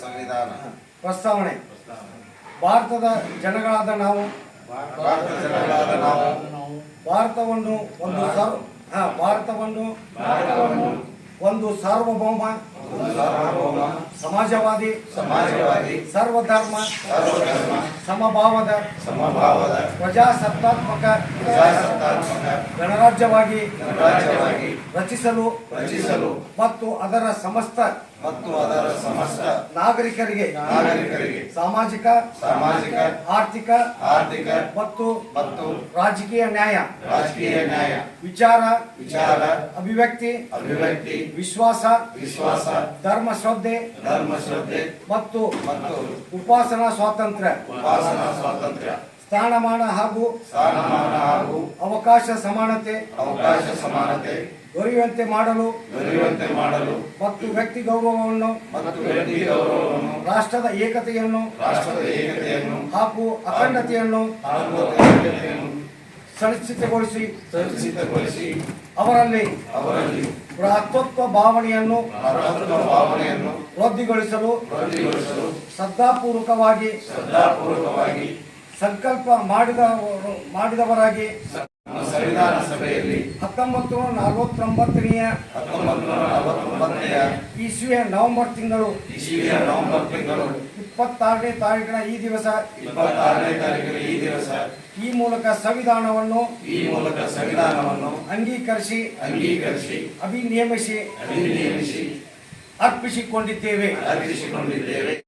ಸಂವಿಧಾನ. ಪ್ರಸ್ತಾವನೆ. ಭಾರತದ ಜನಗಳಾದ ನಾವು. ಭಾರತದ ನಾವು. ಭಾರತವನ್ನು ಒಂದು ಭಾರತವನ್ನು ಭಾರತವನ್ನು ಒಂದು ಸಾರ್ವಭೌಮ ಸಾರ್ವಭೌಮ ಸಮಾಜವಾದಿ ಸಮಾಜವಾದಿ ಸರ್ವಧರ್ಮ ಸರ್ವಧರ್ಮ ಸಮಭಾವದ ಸಮಭಾವದ ಪ್ರಜಾಸತ್ತಾತ್ಮಕ ಪ್ರಜಾಸತ್ತಾತ್ಮಕ ಗಣರಾಜ್ಯವಾಗಿ ಗಣರಾಜ್ಯವಾಗಿ ರಚಿಸಲು ರಚಿಸಲು ಮತ್ತು ಅದರ ಸಮಸ್ತ ಮತ್ತು ಅದರ ಸಮಸ್ತ ನಾಗರಿಕರಿಗೆ ನಾಗರಿಕರಿಗೆ ಸಾಮಾಜಿಕ ಸಾಮಾಜಿಕ ಆರ್ಥಿಕ ಆರ್ಥಿಕ ಮತ್ತು ಮತ್ತು ರಾಜಕೀಯ ನ್ಯಾಯ ರಾಜಕೀಯ ನ್ಯಾಯ ವಿಚಾರ ವಿಚಾರ ಅಭಿವ್ಯಕ್ತಿ ಅಭಿವ್ಯಕ್ತಿ ವಿಶ್ವಾಸ ವಿಶ್ವಾಸ ಧರ್ಮ ಶ್ರದ್ಧೆ ಧರ್ಮ ಶ್ರದ್ಧೆ ಮತ್ತು ಮತ್ತು ಉಪಾಸನಾ ಸ್ವಾತಂತ್ರ್ಯ. ಉಪಾಸನಾ ಸ್ವಾತಂತ್ರ್ಯ. ಸ್ಥಾನಮಾನ ಹಾಗೂ ಸ್ಥಾನಮಾನ ಹಾಗೂ ಅವಕಾಶ ಸಮಾನತೆ. ಅವಕಾಶ ಸಮಾನತೆ. ದೊರೆಯುವಂತೆ ಮಾಡಲು ದೊರೆಯುವಂತೆ ಮಾಡಲು ಮತ್ತು ವ್ಯಕ್ತಿ ಗೌರವವನ್ನು ಮತ್ತು ವ್ಯಕ್ತಿ ಗೌರವವನ್ನು ರಾಷ್ಟ್ರದ ಏಕತೆಯನ್ನು ರಾಷ್ಟ್ರದ ಏಕತೆಯನ್ನು ಹಾಗೂ ಅಖಂಡತೆಯನ್ನು ಹಾಗೂ ಸುನಿಶ್ಚಿತಗೊಳಿಸಿ ಸುರಕ್ಷಿತಗೊಳಿಸಿ ಅವರಲ್ಲಿ ಅವರಲ್ಲಿ ಭ್ರಾತೃತ್ವ ಭಾವನೆಯನ್ನು ಭಾವನೆಯನ್ನು ವೃದ್ಧಿಗೊಳಿಸಲು ಶ್ರದ್ಧಾಪೂರ್ವಕವಾಗಿ ಶ್ರದ್ಧಾಪೂರ್ವಕವಾಗಿ ಸಂಕಲ್ಪ ಮಾಡಿದವರು ಮಾಡಿದವರಾಗಿ ಸಂವಿಧಾನ ಸಭೆಯಲ್ಲಿ ಹತ್ತೊಂಬತ್ತು ನೂರ ನಲವತ್ತೊಂಬತ್ತನೆಯ ಹತ್ತೊಂಬತ್ತು ನೂರ ನಲವತ್ತೊಂಬತ್ತನೆಯ ಇಸ್ವಿಯ ನವೆಂಬರ್ ತಿಂಗಳು ಇಸ್ವಿಯ ನವೆಂಬರ್ ತಿಂಗಳು ಇಪ್ಪತ್ತಾರನೇ ತಾರೀಕಿನ ಈ ದಿವಸ. ಇಪ್ಪತ್ತಾರನೇ ತಾರೀಕಿನ ಈ ದಿವಸ. ಈ ಮೂಲಕ ಸಂವಿಧಾನವನ್ನು ಈ ಮೂಲಕ ಸಂವಿಧಾನವನ್ನು ಅಂಗೀಕರಿಸಿ ಅಂಗೀಕರಿಸಿ ಅಭಿನಿಯಮಿಸಿ ಅಭಿನಿಯಮಿಸಿ ಅರ್ಪಿಸಿಕೊಂಡಿದ್ದೇವೆ. ಅರ್ಪಿಸಿಕೊಂಡಿದ್ದೇವೆ.